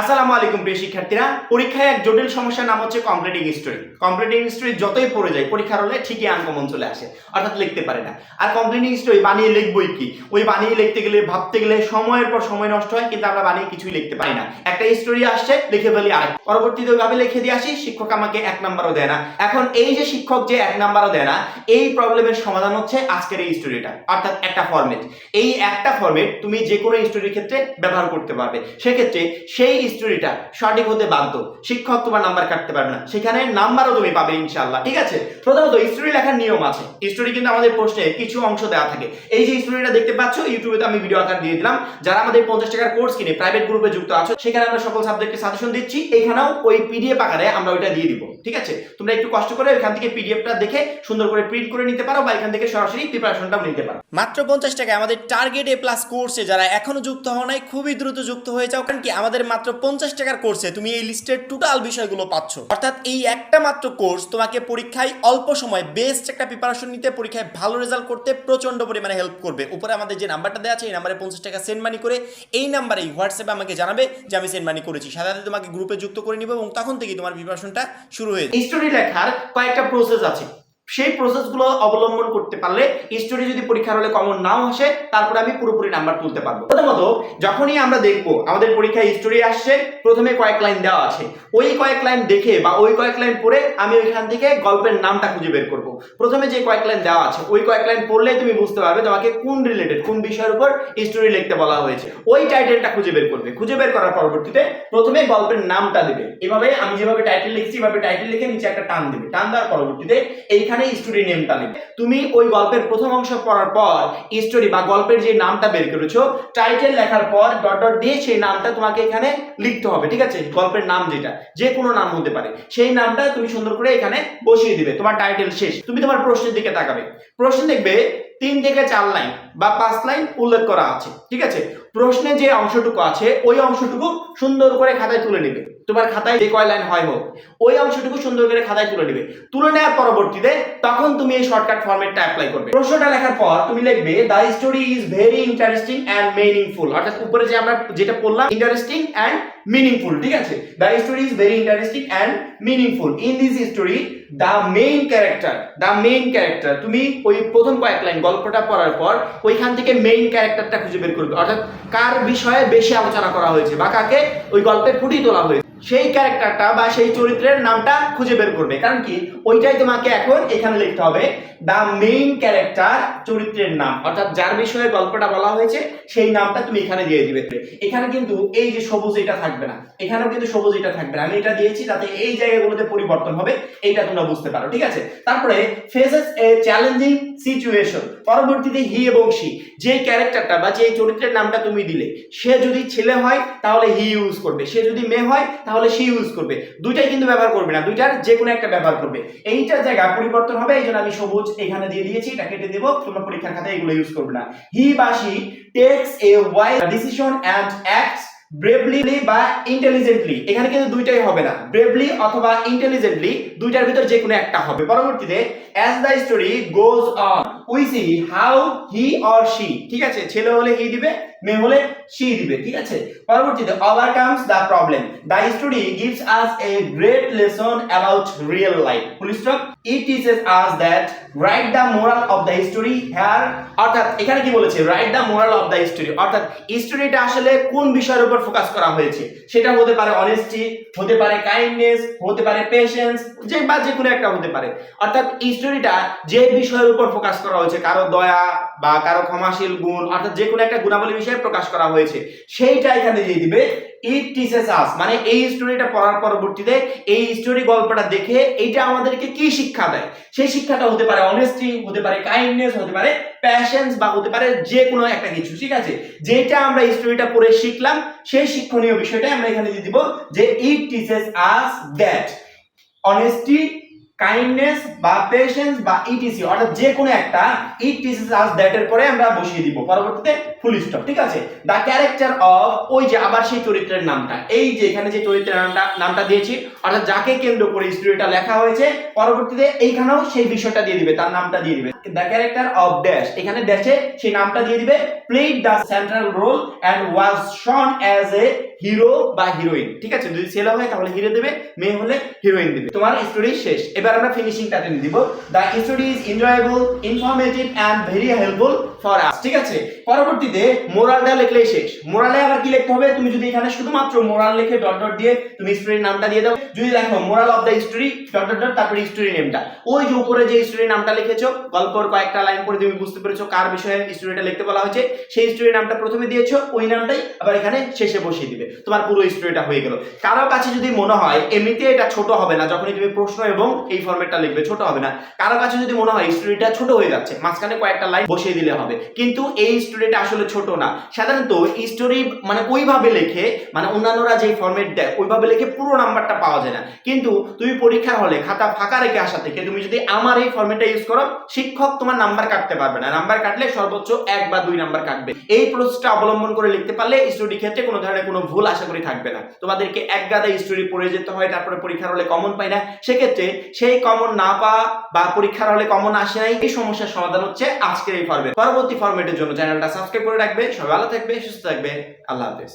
আসসালামু আলাইকুম, প্রিয় শিক্ষার্থীরা। পরীক্ষায় এক জটিল সমস্যার নাম হচ্ছে কমপ্লিটিং হিস্টোরি কমপ্লিটিং হিস্টোরি যতই পড়ে যায় পরীক্ষার হলে ঠিকই আনকমন চলে আসে, অর্থাৎ লিখতে পারে না। আর কমপ্লিটিং হিস্টোরি বানিয়ে লিখবই কি? ওই বানিয়ে লিখতে গেলে, ভাবতে গেলে সময়ের পর সময় নষ্ট হয়, কিন্তু আমরা বানিয়ে কিছুই লিখতে পারি না। একটা হিস্টোরি আসছে, লিখে ফেলি আরেক। পরবর্তীতে ওইভাবে লিখে দিয়ে আসি, শিক্ষক আমাকে এক নাম্বারও দেয় না। এখন এই যে শিক্ষক যে এক নাম্বারও দেয় না, এই প্রবলেমের সমাধান হচ্ছে আজকের এই হিস্টোরিটা অর্থাৎ একটা ফর্মেট এই একটা ফর্মেট তুমি যে কোনো হিস্টোরির ক্ষেত্রে ব্যবহার করতে পারবে। সেক্ষেত্রে সেই হিস্টোরিটা সঠিক হতে বাধ্য। শিক্ষক তোমার নাম্বার কাটতে পারবে না। সেখানে নাম্বারও তুমি পাবে ইনশাল্লাহ ঠিক আছে? প্রথমত হিস্টোরি লেখার নিয়ম আছে। হিস্টোরি কিন্তু আমাদের প্রশ্নে কিছু অংশ দেওয়া থাকে। এই যে হিস্টোরিটা দেখতে পাচ্ছ ইউটিউবে আমি ভিডিও আকার দিয়ে দিলাম। যারা আমাদের পঞ্চাশ টাকার কোর্স কিনে প্রাইভেট গ্রুপে যুক্ত আছো, সেখানে আমরা সকল সাবজেক্টে সাজেশন দিচ্ছি। এখানেও ওই পিডিএফ আকারে আমরা ওইটা দিয়ে দিব। ঠিক আছে? তোমরা একটু কষ্ট করে এখান থেকে পিডিএফটা দেখে সুন্দর করে প্রিন্ট করে নিতে পারো বা এখান থেকে সরাসরি প্রিপারেশনটাও নিতে পারো। মাত্র পঞ্চাশ টাকায় আমাদের টার্গেট এ প্লাস কোর্সে যারা এখনও যুক্ত হওয়া নাই, খুবই দ্রুত যুক্ত হয়ে যাও। কারণ কি, আমাদের মাত্র পঞ্চাশ টাকার কোর্সে তুমি এই লিস্টের টোটাল বিষয়গুলো পাচ্ছ। অর্থাৎ এই একটা মাত্র কোর্স তোমাকে পরীক্ষায় অল্প সময় বেস্ট একটা প্রিপারেশন নিতে, পরীক্ষায় ভালো রেজাল্ট করতে প্রচণ্ড পরিমাণে হেল্প করবে। উপরে আমাদের যে নাম্বারটা দেওয়া আছে, এই নাম্বারে পঞ্চাশ টাকা সেন্ড মানি করে এই নাম্বারেই হোয়াটসঅ্যাপে আমাকে জানাবে যে আমি সেন্ড মানি করেছি। সাথে তোমাকে গ্রুপে যুক্ত করে নিব এবং তখন থেকেই তোমার প্রিপারেশনটা শুরু হয়ে স্টোরি লেখার কয়েকটা প্রসেস আছে। সেই প্রসেসগুলো অবলম্বন করতে পারলে স্টোরি যদি পরীক্ষার হলে কমন নাও আসে, তারপরে আমি পুরোপুরি নাম্বার তুলতে পারব। প্রথমত, যখনই আমরা দেখব আমাদের পরীক্ষায় স্টোরি আসছে, প্রথমে কয়েক লাইন দেওয়া আছে। ওই কয়েক লাইন দেখে বা ওই কয়েক লাইন পড়ে আমি ওইখান থেকে গল্পের নামটা খুঁজে বের করব। প্রথমে যে কয়েক লাইন দেওয়া আছে, ওই কয়েক লাইন পড়লে তুমি বুঝতে পারবে তোমাকে কোন রিলেটেড কোন বিষয়ের উপর স্টোরি লিখতে বলা হয়েছে। ওই টাইটেলটা খুঁজে বের করবে। খুঁজে বের করার পরবর্তীতে প্রথমে গল্পের নামটা দেবে। এভাবে আমি যেভাবে টাইটেল লিখছি, এভাবে টাইটেল লিখে নিচে একটা টান দেবে। টান দেওয়ার পরবর্তীতে এইখানে স্টোরি নেমটা নেবে। তুমি ওই গল্পের প্রথম অংশ পড়ার পর স্টোরি বা গল্পের যে নামটা বের করেছ টাইটেল লেখার পর ডট ডট দিয়ে সেই নামটা তোমাকে এখানে লিখতে হবে, ঠিক আছে? গল্পের নাম যেটা, যে কোনো নাম হতে পারে। সেই নামটা তুমি সুন্দর করে এখানে বসিয়ে দিবে, তোমার টাইটেল শেষ। তুমি তোমার প্রশ্নের দিকে তাকাবে। প্রশ্ন দেখবে, তিন থেকে চার লাইন বা পাঁচ লাইন উল্লেখ করা আছে, ঠিক আছে? প্রশ্নে যে অংশটুকু আছে, ওই অংশটুকু সুন্দর করে খাতায় তুলে নেবে। তোমার খাতায় যে কয় লাইন হয় হোক, ওই অংশটুকু সুন্দর করে খাতায় তুলে নেবে। তুলে নেওয়ার পরবর্তীতে তখন তুমি এই শর্টকাট ফরম্যাটটা অ্যাপ্লাই করবে। প্রশ্নটা লেখার পর তুমি লিখবে the story is very interesting and meaningful অর্থাৎ উপরে যে আমরা যেটা পড়লাম ইন্টারেস্টিং অ্যান্ড মিনিংফুল ঠিক আছে? The story is very interesting and meaningful in this story the main character the main character তুমি ওই প্রথম কয়েক লাইন গল্পটা পড়ার পর ওইখান থেকে মেইন ক্যারেক্টারটা খুঁজে বের করবে। অর্থাৎ কার বিষয়ে বেশি আলোচনা করা হয়েছে বা কাকে ওই গল্পে ফুটিয়ে তোলা হয়েছে। সেই ক্যারেক্টারটা বা সেই চরিত্রের নামটা খুঁজে বের করবে। কারণ কি? ওইটাই তোমাকে এখন এখানে লিখতে হবে দ্য মেইন ক্যারেক্টার চরিত্রের নাম। অর্থাৎ যার বিষয়ে গল্পটা বলা হয়েছে, সেই নামটা তুমি এখানে দিয়ে দিবে। এখানে কিন্তু এই যে সবুজ এটা থাকবে। না। এখানেও কিন্তু সবুজ এটা থাকবে আমি এটা দিয়েছি যাতে এই জায়গাগুলোতে পরিবর্তন হবে, এইটা তোমরা বুঝতে পারো, ঠিক আছে? তারপরে ফেসেস এ চ্যালেঞ্জিং সিচুয়েশন পরবর্তীতে হি এবং সি যে ক্যারেক্টারটা বা যে চরিত্রের নামটা তুমি দিলে, সে যদি ছেলে হয়, তাহলে হি ইউজ করবে। সে যদি মেয়ে হয়, তাহলে সে ইউজ করবে। দুইটাই কিন্তু ব্যবহার করবে না, দুইটার যে কোনো একটা ব্যবহার করবে। এইটার জায়গা পরিবর্তন হবে এই জন্য আমি সবুজ এখানে দিয়ে দিয়েছি, এটা কেটে দেবো, তোমরা পরীক্ষার খাতায় এগুলো ইউজ করবে না। হি বা she takes a wise decision and acts bravely বা ইন্টেলিজেন্টলি এখানে কিন্তু দুইটাই হবে না। ব্রেভলি অথবা ইন্টেলিজেন্টলি দুইটার ভিতর যে কোনো একটা হবে। পরবর্তীতে as the story goes on we see how he or she ঠিক আছে? ছেলে হলে হি দিবে মেয়ে হলে শি দিবে, ঠিক আছে? পরবর্তীতে overcomes the problem the story gives us a great lesson about real life full stop it teaches us that right the moral of the story here অর্থাৎ, এখানে কি বলেছে? Right the moral of the story অর্থাৎ স্টোরিটা আসলে কোন বিষয়ের উপর ফোকাস করা হয়েছে? সেটা হতে পারে অনেস্টি হতে পারে কাইন্ডনেস হতে পারে পেশেন্স যে বা যে কোনো একটা হতে পারে। অর্থাৎ স্টোরিটা যে বিষয়ের উপর ফোকাস করা হয়েছে, কারও দয়া বা কারও ক্ষমাশীল গুণ, অর্থাৎ যে কোনো একটা গুণাবলী বিষয়ে প্রকাশ করা হয়েছে। সেইটা এখানে দিয়ে দিবে ইট টিচেস আস মানে এই স্টোরিটা পড়ার পরবর্তীতে এই স্টোরি গল্পটা দেখে এইটা আমাদেরকে কি শিক্ষা দেয়? সেই শিক্ষাটা হতে পারে অনেস্টি হতে পারে কাইন্ডনেস হতে পারে প্যাশন্স বা হতে পারে যে কোনো একটা কিছু, ঠিক আছে? যেটা আমরা স্টোরিটা পড়ে শিখলাম, সেই শিক্ষণীয় বিষয়টা আমরা এখানে দিয়ে দিব যে it teaches us that honesty kindness বা পেশেন্স বা ইটিসি অর্থাৎ যে কোনো একটা ইটিসি আস দ্যাট এর পরে আমরা বসিয়ে দিব। পরবর্তীতে ফুল স্টপ ঠিক আছে? দ্য ক্যারেক্টার অফ ওই যে আবার সেই চরিত্রের নামটা, এই যে এখানে যে চরিত্রের নামটা নামটা দিয়েছি, অর্থাৎ যাকে কেন্দ্র করে স্টোরিটা লেখা হয়েছে, পরবর্তীতে এইখানেও সেই বিষয়টা দিয়ে দিবে, তার নামটা দিয়ে দিবে। দ্য ক্যারেক্টার অফ ড্যাশ এখানে ড্যাশে সেই নামটা দিয়ে দিবে played the central role and was shown as a hero বা হিরোইন ঠিক আছে? যদি ছেলে হয় তাহলে হিরো দেবে, মেয়ে হলে হিরোইন দেবে। তোমার স্টোরি শেষ। এবার আমরা ফিনিশিং টাটেন দিব the story is enjoyable informative and very helpful us ঠিক আছে? পরবর্তীতে মোরালটা লিখলেই শেষ। মোরালে আবার কি লিখতে হবে? তুমি যদি এখানে শুধুমাত্র মোরাল লিখে ডট ডট দিয়ে তুমি স্টোরির নামটা দিয়ে দাও। যদি দেখো moral of the story dot dot dot তারপরে স্টোরি নেমটা ওই যে উপরে যে স্টোরির নামটা লিখেছো, গল্পর কয়েকটা লাইন পরে তুমি বুঝতে পেরেছ কার বিষয়ে স্টোরিটা লিখতে বলা হয়েছে। সেই স্টোরির নামটা প্রথমে দিয়েছ, ওই নামটাই আবার এখানে শেষে বসিয়ে দিবে। তোমার পুরো স্টোরিটা হয়ে গেল। কারও কাছে যদি মনে হয়, এমনিতে এটা ছোট হবে না, যখনই তুমি প্রশ্ন এবং এই ফরম্যাটটা লিখবে, ছোট হবে না। কারও কাছে যদি মনে হয় স্টোরিটা ছোট হয়ে যাচ্ছে, মাঝখানে কয়েকটা লাইন বসিয়ে দিলে হবে। কিন্তু এই স্টোরিটা আসলে ছোট না। সাধারণত স্টোরি মানে ওইভাবে লেখে মানে অন্যান্যরা যে ফরম্যাট দেয়, ওইভাবে লিখে পুরো নাম্বারটা পাওয়া যায় না। কিন্তু তুমি পরীক্ষার হলে খাতা ফাঁকা রেখে আসা থেকে তুমি যদি আমার এই ফরম্যাটটা ইউজ করো, শিক্ষক তোমার নাম্বার কাটতে পারবে না। নাম্বার কাটলে সর্বোচ্চ এক বা দুই নাম্বার কাটবে। এই প্রসেসটা অবলম্বন করে লিখতে পারলে স্টোরি ক্ষেত্রে কোনো ধরনের কোনো ভুল আশা করি থাকবে না। তোমাদেরকে এক গাদা স্টোরি পড়ে যেতে হয়, তারপরে পরীক্ষার হলে কমন পাই না। সেক্ষেত্রে সেই কমন না পাওয়া বা পরীক্ষার হলে কমন আসে নাই, এই সমস্যার সমাধান হচ্ছে আজকের এই ফরম্যাট পরবর্তী ফরম্যাটের জন্য চ্যানেলটা সাবস্ক্রাইব করে রাখবে। সবাই ভালো থাকবে সুস্থ থাকবে। আল্লাহ হাফেজ।